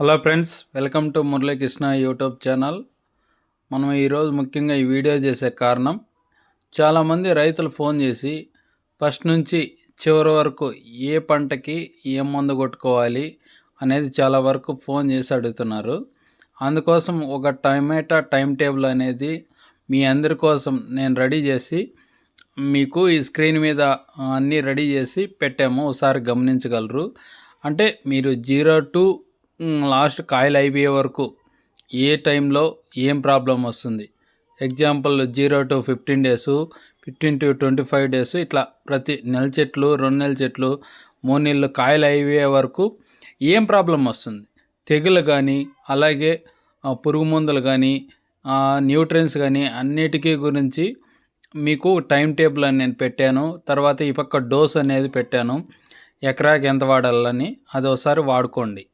Hello friends welcome to Muralikrishna YouTube channel. మనం ఈరోజు ముఖ్యంగా ఈ వీడియో చేసే కారణం చాలామంది రైతులు ఫోన్ చేసి ఫస్ట్ నుంచి చివరి వరకు ఏ పంటకి ఏ మందు కొట్టుకోవాలి అనేది చాలా వరకు ఫోన్ చేసి అడుగుతున్నారు. అందుకోసం ఒక టమాటా టైం టేబుల్ అనేది మీ అందరి కోసం నేను రెడీ చేసి మీకు ఈ స్క్రీన్ మీద అన్నీ రెడీ చేసి పెట్టాము. ఒకసారి గమనించగలరు. అంటే మీరు జీరో టు లాస్ట్ కాయలు అయిపోయే వరకు ఏ టైంలో ఏం ప్రాబ్లం వస్తుంది? Example zero to fifteen days fifteen to twenty five days ఇట్లా ప్రతి నెల చెట్లు రెండు నెలల చెట్లు మూడు నెలలు కాయలు అయిపోయే వరకు ఏం ప్రాబ్లం వస్తుంది? తెగులు కానీ అలాగే పురుగు మందులు కానీ న్యూట్రియన్స్ కానీ అన్నిటికీ గురించి మీకు టైం టేబుల్ అని నేను పెట్టాను. తర్వాత ఈ పక్క డోస్ అనేది పెట్టాను. ఎకరాకి ఎంత వాడాలని అది ఒకసారి వాడుకోండి.